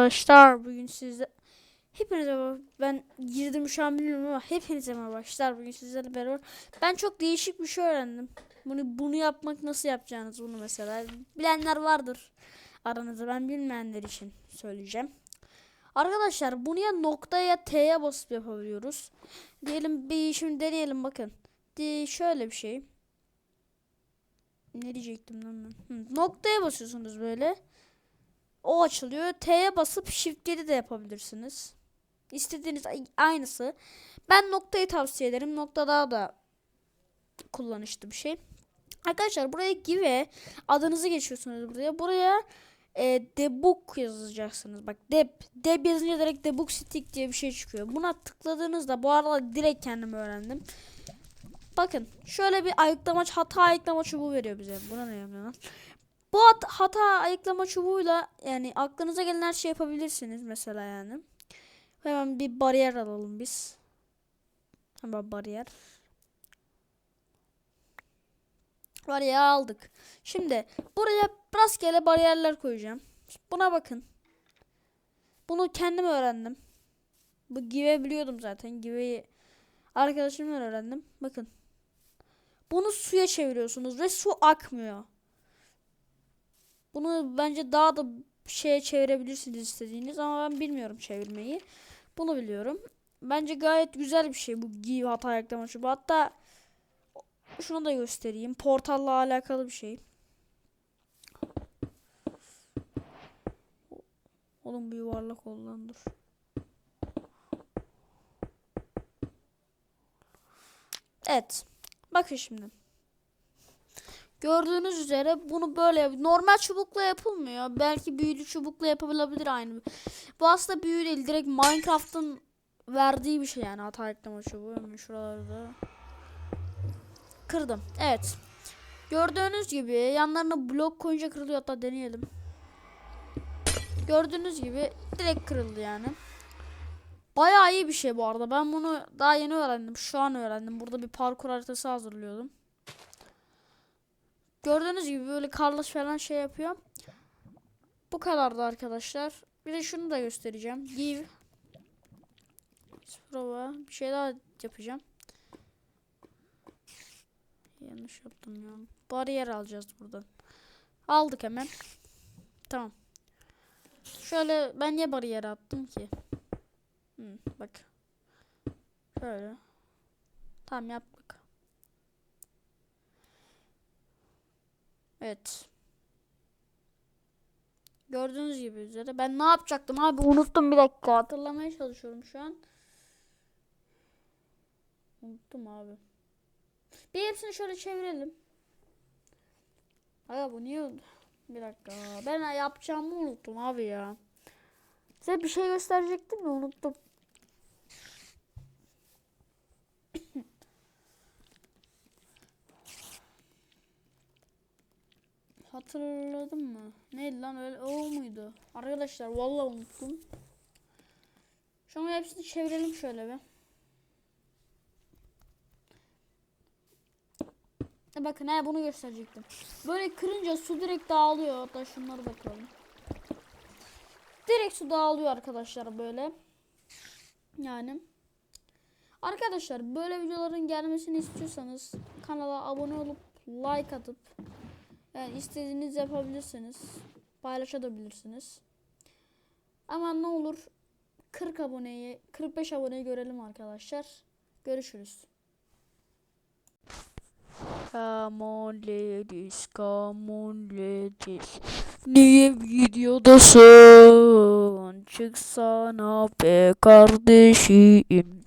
arkadaşlar bugün sizle hepinize ben girdim şu an bilmiyorum ama hepinize merhaba arkadaşlar bugün sizlerle beraber ben çok değişik bir şey öğrendim. Bunu bunu yapmak nasıl yapacağınız bunu mesela bilenler vardır aranızda. Ben bilmeyenler için söyleyeceğim. Arkadaşlar bunu ya noktaya T'ye basıp yapabiliyoruz. Diyelim bir şimdi deneyelim bakın. Di şöyle bir şey. Ne diyecektim lan ben? Hı, noktaya basıyorsunuz böyle o açılıyor. T'ye basıp Shift 7 de yapabilirsiniz. İstediğiniz ay- aynısı. Ben noktayı tavsiye ederim. Nokta daha da kullanışlı bir şey. Arkadaşlar buraya give adınızı geçiyorsunuz buraya. Buraya e, debug yazacaksınız. Bak deb deb yazınca direkt debug stick diye bir şey çıkıyor. Buna tıkladığınızda bu arada direkt kendim öğrendim. Bakın şöyle bir ayıklama hata ayıklama çubuğu veriyor bize. Buna ne yapıyor? Bu hat- hata ayıklama çubuğuyla yani aklınıza gelen her şey yapabilirsiniz mesela yani. Hemen bir bariyer alalım biz. Hemen bariyer. Bariyer aldık. Şimdi buraya rastgele bariyerler koyacağım. Buna bakın. Bunu kendim öğrendim. Bu give biliyordum zaten. Give'yi arkadaşımdan öğrendim. Bakın. Bunu suya çeviriyorsunuz ve su akmıyor. Bunu bence daha da şeye çevirebilirsiniz istediğiniz ama ben bilmiyorum çevirmeyi. Bunu biliyorum. Bence gayet güzel bir şey bu give hata ayaklama çubuğu. Hatta şunu da göstereyim. Portalla alakalı bir şey. Oğlum bir yuvarlak ol. Evet. Bakın şimdi. Gördüğünüz üzere bunu böyle normal çubukla yapılmıyor. Belki büyülü çubukla yapılabilir aynı. Bu aslında büyü değil. Direkt Minecraft'ın verdiği bir şey yani hata ekleme çubuğu. Hemen şuralarda. Kırdım. Evet. Gördüğünüz gibi yanlarına blok koyunca kırılıyor. Hatta deneyelim. Gördüğünüz gibi direkt kırıldı yani. Bayağı iyi bir şey bu arada. Ben bunu daha yeni öğrendim. Şu an öğrendim. Burada bir parkur haritası hazırlıyordum. Gördüğünüz gibi böyle karlaş falan şey yapıyor. Bu kadardı arkadaşlar. Bir de şunu da göstereceğim. Give. Prova. Bir şey daha yapacağım. Yanlış yaptım ya. Bariyer alacağız buradan. Aldık hemen. Tamam. Şöyle ben niye bariyer attım ki? Hı, bak. Şöyle. Tamam yaptık. Evet. Gördüğünüz gibi üzere. Ben ne yapacaktım abi unuttum bir dakika. Hatırlamaya çalışıyorum şu an. Unuttum abi. Bir hepsini şöyle çevirelim. Aga bu niye oldu? Bir dakika. Ben yapacağımı unuttum abi ya. Size bir şey gösterecektim de unuttum. Hatırladım mı? Neydi lan öyle o muydu? Arkadaşlar vallahi unuttum. Şu an hepsini çevirelim şöyle bir. E bakın he bunu gösterecektim. Böyle kırınca su direkt dağılıyor. Hatta şunları bakalım. Direkt su dağılıyor arkadaşlar böyle. Yani. Arkadaşlar böyle videoların gelmesini istiyorsanız kanala abone olup like atıp yani istediğiniz yapabilirsiniz. Paylaşabilirsiniz. Ama ne olur 40 aboneyi 45 aboneyi görelim arkadaşlar. Görüşürüz. Come on ladies, come on ladies. Niye videodasın? Çıksana be kardeşim.